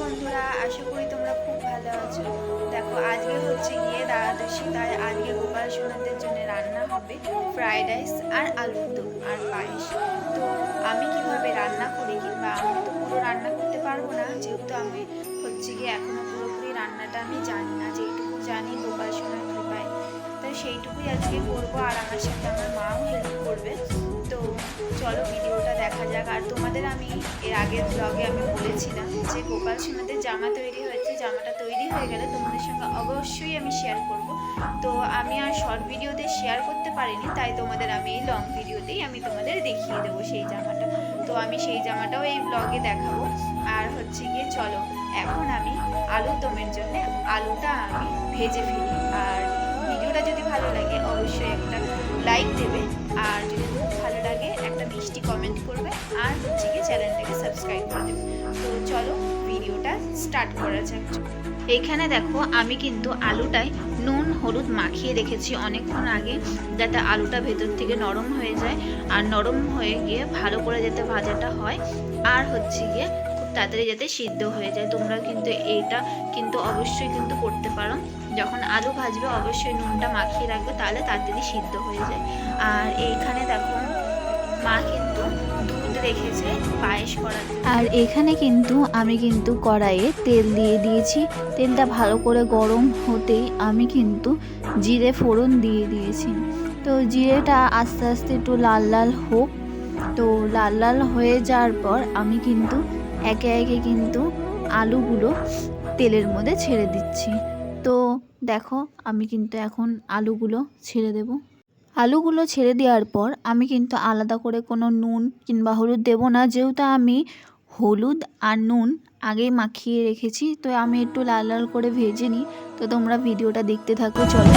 বন্ধুরা, আশা করি তোমরা খুব ভালো আছো। দেখো, আজকে হচ্ছে গিয়ে দ্বাদশী, তাই আজকে গোপাল সোনাদের জন্য রান্না হবে ফ্রাইড রাইস আর আলুর দম আর পায়েস। তো আমি কীভাবে রান্না করি কিংবা আমি তো পুরো রান্না করতে পারব না, যেহেতু আমি হচ্ছে গিয়ে এখনও পুরোপুরি রান্নাটা আমি জানি না, যেটুকু জানি গোপাল সোনার কৃপায়। তো সেইটুকুই আজকে করব, আর আমার সাথে আমার মাও হেল্প করবে। তো চলো ভিডিওটা দেখা যাক। আর তোমাদের আমি এর আগের ব্লগে আমি বলেছিলাম যে গোপাল সোনাদের জামা তৈরি হয়েছে, জামাটা তৈরি হয়ে গেলে তোমাদের সঙ্গে অবশ্যই আমি শেয়ার করব। তো আমি আর শর্ট ভিডিওতে শেয়ার করতে পারিনি, তাই তোমাদের আমি এই লং ভিডিওতেই আমি তোমাদের দেখিয়ে দেবো সেই জামাটা। তো আমি সেই জামাটাও এই ব্লগে দেখাবো। আর হচ্ছে গিয়ে চলো, এখন আমি আলুর দমের জন্য আলুটা আমি ভেজে ফেলি। আর ভিডিওটা যদি ভালো লাগে, অবশ্যই একটা লাইক দেবে। আর যদি ভালো লাগে, একটা মিষ্টি কমেন্ট করবে আর হচ্ছে গিয়ে চ্যানেলটাকে সাবস্ক্রাইব করে দেবে। তো চলো ভিডিওটা স্টার্ট করা যাক। এইখানে দেখো, আমি কিন্তু আলুটায় নুন, হলুদ মাখিয়ে রেখেছি অনেকক্ষণ আগে, যাতে আলুটা ভেতর থেকে নরম হয়ে যায়। আর নরম হয়ে গিয়ে ভালো করে যাতে ভাজাটা হয়, আর হচ্ছে গিয়ে খুব তাড়াতাড়ি যাতে সিদ্ধ হয়ে যায়। তোমরা কিন্তু এইটা কিন্তু অবশ্যই কিন্তু করতে পারো। যখন আলু ভাজবে, অবশ্যই নুনটা মাখিয়ে রাখবে, তাহলে তাড়াতাড়ি সিদ্ধ হয়ে যায়। আর এইখানে দেখো, মা কিন্তু দুধ রেখেছে পায়েস করার। আর এখানে কিন্তু আমি কিন্তু কড়াইয়ে তেল দিয়ে দিয়েছি। তেলটা ভালো করে গরম হতেই আমি কিন্তু জিরে ফোড়ন দিয়ে দিয়েছি। তো জিরেটা আস্তে আস্তে একটু লাল লাল হোক। তো লাল লাল হয়ে যাওয়ার পর আমি কিন্তু একে একে কিন্তু আলুগুলো তেলের মধ্যে ছেড়ে দিচ্ছি। তো দেখো, আমি কিন্তু এখন আলুগুলো ছেড়ে দেব। আলুগুলো ছেড়ে দেওয়ার পর আমি কিন্তু আলাদা করে কোনো নুন কিংবা হলুদ দেব না। যেহেতু আমি হলুদ আর নুন আগেই মাখিয়ে রেখেছি, তো আমি একটু লাল লাল করে ভেজে নিই। তো তোমরা ভিডিওটা দেখতে থাকো, চলো।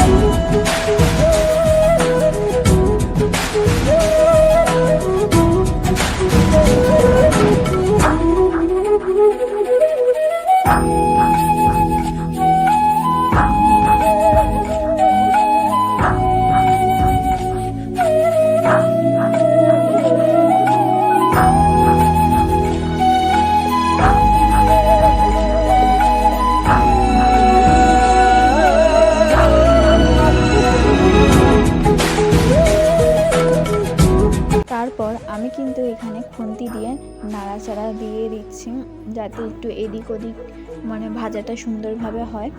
তারপর আমি কিন্তু এখানে খুন্তি দিয়ে নাড়াচাড়া দিয়ে দিচ্ছি, যাতে একটু এদিক ওদিক মানে ভাজাটা সুন্দরভাবে হয়।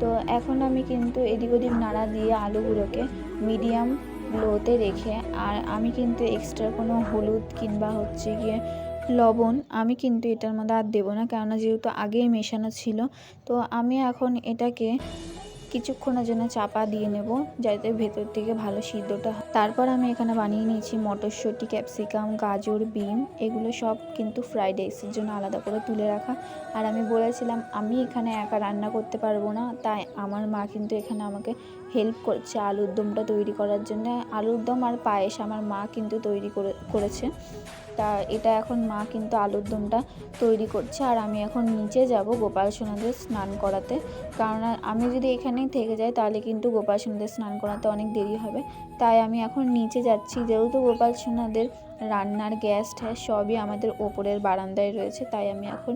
তো এখন আমি কিন্তু এদিক ওদিক নাড়া দিয়ে আলুগুলোকে মিডিয়াম লোতে রেখে, আর আমি কিন্তু এক্সট্রা কোনো হলুদ কিংবা হচ্ছে গিয়ে লবণ আমি কিন্তু এটার মধ্যে আর দেবো না, কেননা যেহেতু আগেই মেশানো ছিল, তো আমি এখন এটাকে কিছুক্ষণের জন্য চাপা দিয়ে নেব, যাতে ভেতর থেকে ভালো সিদ্ধটা হয়। তারপর আমি এখানে বানিয়ে নিয়েছি মটরশুঁটি, ক্যাপসিকাম, গাজর বিন এগুলো সব কিন্তু ফ্রাইড রাইসের জন্য আলাদা করে তুলে রাখা। আর আমি বলেছিলাম, আমি এখানে একা রান্না করতে পারব না, তাই আমার মা কিন্তু এখানে আমাকে হেল্প করছে, আলুর দমটা তৈরি করার জন্য। আলুর দম আর পায়েস আমার মা কিন্তু তৈরি করে, করেছে। তা এটা এখন মা কিন্তু আলুর দমটা তৈরি করছে আর আমি এখন নিচে যাব গোপাল সোনাদের স্নান করাতে। কারণ আমি যদি এখানেই থেকে যাই তাহলে কিন্তু গোপাল সোনাদের স্নান করাতে অনেক দেরি হবে। তাই আমি এখন নিচে যাচ্ছি। যেহেতু গোপাল সোনাদের রান্নার গ্যাস ট্যাস সবই আমাদের ওপরের বারান্দায় রয়েছে, তাই আমি এখন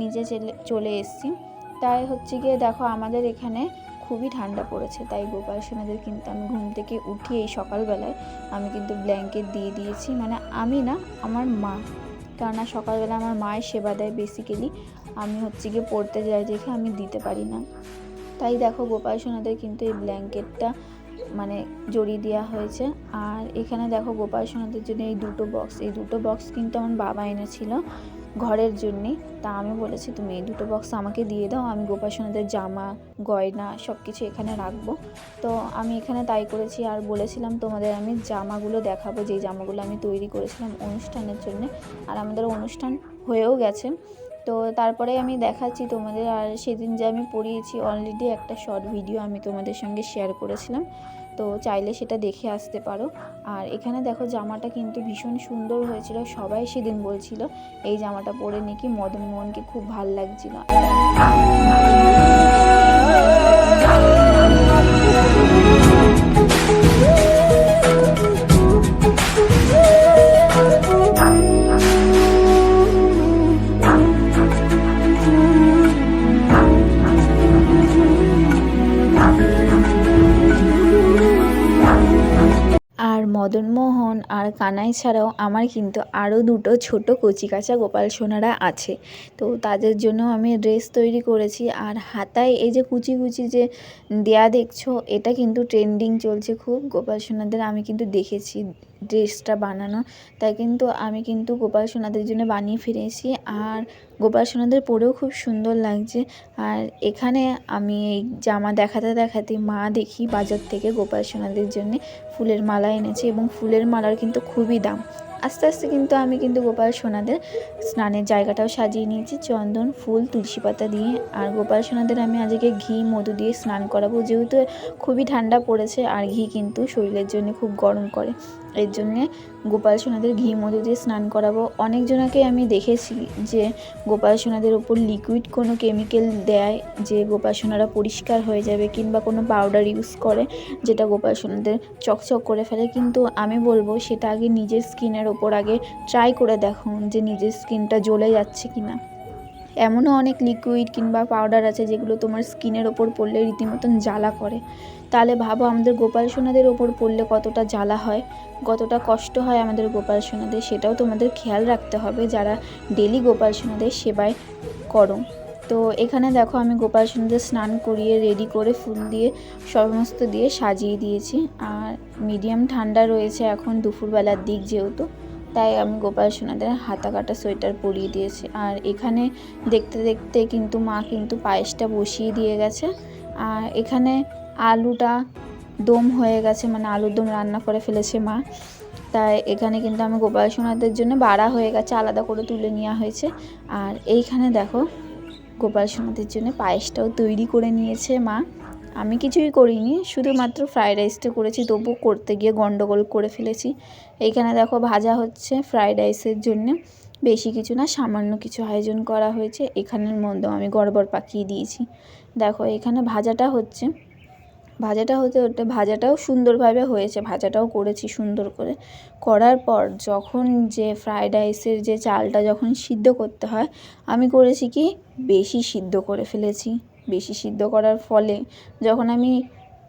নিচে চলে চলে এসেছি। তাই হচ্ছে গিয়ে দেখো আমাদের এখানে খুবই ঠান্ডা পড়েছে, তাই গোপাল সোনাদের কিন্তু আমি ঘুম থেকে উঠি এই সকালবেলায়। আমি কিন্তু ব্ল্যাঙ্কেট দিয়ে দিয়েছি মানে আমি না, আমার মা। কেননা সকালবেলা আমার মায়ের সেবা দেয় বেসিক্যালি আমি হচ্ছে গিয়ে পড়তে যাই দেখে আমি দিতে পারি না। তাই দেখো গোপাল সোনাদের কিন্তু এই ব্ল্যাঙ্কেটটা মানে জড়িয়ে দেওয়া হয়েছে। আর এখানে দেখো গোপাল সোনাদের জন্য এই দুটো বক্স এই দুটো বক্স কিন্তু আমার বাবা এনেছিল। ঘরের জন্যে। তা আমি বলেছি, তুমি এই দুটো বক্স আমাকে দিয়ে দাও, আমি গোপাল সোনাদের জামা, গয়না সব কিছু এখানে রাখব। তো আমি এখানে তাই করেছি আর বলেছিলাম, তোমাদের আমি জামাগুলো দেখাবো, যেই জামাগুলো আমি তৈরি করেছিলাম অনুষ্ঠানের জন্য। আর আমাদের অনুষ্ঠান হয়েও গেছে। তো তারপরে আমি দেখাচ্ছি তোমাদের, আর সেদিন যে আমি পড়িয়েছি অলরেডি একটা শর্ট ভিডিও আমি তোমাদের সঙ্গে শেয়ার করেছিলাম। তো চাইলে সেটা দেখে আসতে পারো। আর এখানে দেখো জামাটা কিন্তু ভীষণ সুন্দর হয়েছিল, সবাই সেদিন বলছিল, এই জামাটা পরে নাকি মদন মোহনকে খুব ভালো লাগছিল। মদনমোহন আর কানাই ছাড়াও আমার কিন্তু আরও দুটো ছোট কচিকাঁচা গোপাল সোনারা আছে। তো তাদের জন্য আমি ড্রেস তৈরি করেছি আর হাতায় এই যে কুচি কুচি যে দেয়া দেখছ, এটা কিন্তু ট্রেন্ডিং চলছে খুব। গোপাল সোনাদের আমি কিন্তু দেখেছি। ড্রেসটা বানানো। তাই কিন্তু আমি কিন্তু গোপাল সোনাদের জন্য বানিয়ে ফিরেছি আর গোপাল সোনাদের পরেও খুব সুন্দর লাগছে। আর এখানে আমি এই জামা দেখাতে দেখাতে মা দেখি বাজার থেকে গোপাল সোনাদের জন্য ফুলের মালা এনেছে এবং ফুলের মালার কিন্তু খুবই দাম। আস্তে আস্তে কিন্তু আমি কিন্তু গোপাল সোনাদের স্নানের জায়গাটাও সাজিয়ে নিয়েছি, চন্দন, ফুল, তুলসী পাতা দিয়ে। আর গোপাল সোনাদের আমি আজকে ঘি, মধু দিয়ে স্নান করাবো। যেহেতু খুবই ঠান্ডা পড়েছে, আর ঘি কিন্তু শরীরের জন্য খুব গরম করে। এর জন্যে গোপাল সোনাদের ঘি মধু দিয়ে স্নান করাবো। অনেকজনকে আমি দেখেছি যে গোপাল সোনাদের ওপর লিকুইড কোনো কেমিক্যাল দেয়, যে গোপাল সোনারা পরিষ্কার হয়ে যাবে কিংবা কোনো পাউডার ইউজ করে, যেটা গোপাল সোনাদের চকচক করে ফেলে। কিন্তু আমি বলব, সেটা আগে নিজের স্কিনের ওপর আগে ট্রাই করে দেখুন যে নিজের স্কিনটা জ্বলে যাচ্ছে কি না এমনও অনেক লিকুইড কিংবা পাউডার আছে যেগুলো তোমার স্কিনের ওপর পড়লে রীতিমতন জ্বালা করে। তাহলে ভাবো আমাদের গোপাল সোনাদের ওপর পড়লে কতটা জ্বালা হয়, কতটা কষ্ট হয় আমাদের গোপাল সোনাদের, সেটাও তোমাদের খেয়াল রাখতে হবে যারা ডেলি গোপাল সোনাদের সেবায় করো। তো এখানে দেখো আমি গোপাল সোনাদের স্নান করিয়ে রেডি করে ফুল দিয়ে সমস্ত দিয়ে সাজিয়ে দিয়েছি। আর মিডিয়াম ঠান্ডা রয়েছে এখন দুপুরবেলার দিক যেহেতু। তাই আমি গোপাল সোনাদের হাতা কাটা সোয়েটার পরিয়ে দিয়েছি। আর এখানে দেখতে দেখতে কিন্তু মা কিন্তু পায়েসটা বসিয়ে দিয়ে গেছে। আর এখানে আলুটা দম হয়ে গেছে মানে আলুর দম রান্না করে ফেলেছে মা। তাই এখানে কিন্তু আমি গোপাল সোনাদের জন্য বাড়া হয়ে গেছে, আলাদা করে তুলে নেওয়া হয়েছে। আর এইখানে দেখো, গোপাল সোনাদের জন্য পায়েসটাও তৈরি করে নিয়েছে মা। আমি কিছুই করিনি, শুধুমাত্র ফ্রায়েড রাইসটা করেছি, তবু করতে গিয়ে গন্ডগোল করে ফেলেছি। এইখানে দেখো ভাজা হচ্ছে ফ্রায়েড রাইসের জন্য, বেশি কিছু না, সামান্য কিছু আয়োজন করা হয়েছে, এখানের মধ্যেও আমি গড়বড় পাকিয়ে দিয়েছি। দেখো এখানে ভাজাটা হচ্ছে, ভাজাটা হতে হতে ভাজাটাও সুন্দরভাবে হয়েছে, ভাজাটাও করেছি সুন্দর করে। করার পর যখন যে ফ্রায়েড রাইসের যে চালটা যখন সিদ্ধ করতে হয়, আমি করেছি কি, বেশি সিদ্ধ করে ফেলেছি। বেশি সিদ্ধ করার ফলে যখন আমি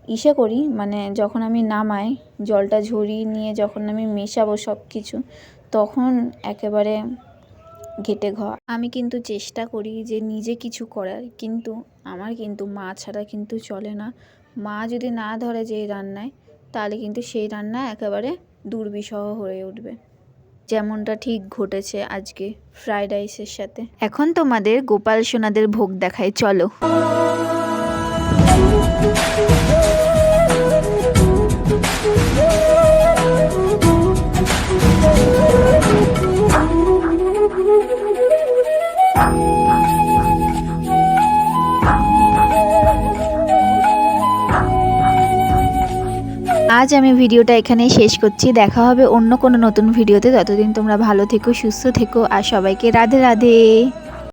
ইসে করি মানে যখন আমি নামাই, জলটা ঝরিয়ে নিয়ে যখন আমি মেশাবো সব কিছু তখন একেবারে ঘেটে ঘর। আমি কিন্তু চেষ্টা করি যে নিজে কিছু করার, কিন্তু আমার কিন্তু, মা ছাড়া কিন্তু চলে না। মা যদি না ধরে যে রান্নায়, তাহলে কিন্তু সেই রান্না একেবারে দুর্বিষহ হয়ে উঠবে। যেমনটা ঠিক ঘটেছে আজকে ফ্রাইড রাইসের সাথে। এখন তোমাদের গোপাল সোনাদের ভোগ দেখায় চলো। আজ আমি ভিডিওটা এখানেই শেষ করছি। দেখা হবে অন্য কোনো নতুন ভিডিওতে। ততদিন তোমরা ভালো থেকো, সুস্থ থেকো, আর সবাইকে রাধে রাধে।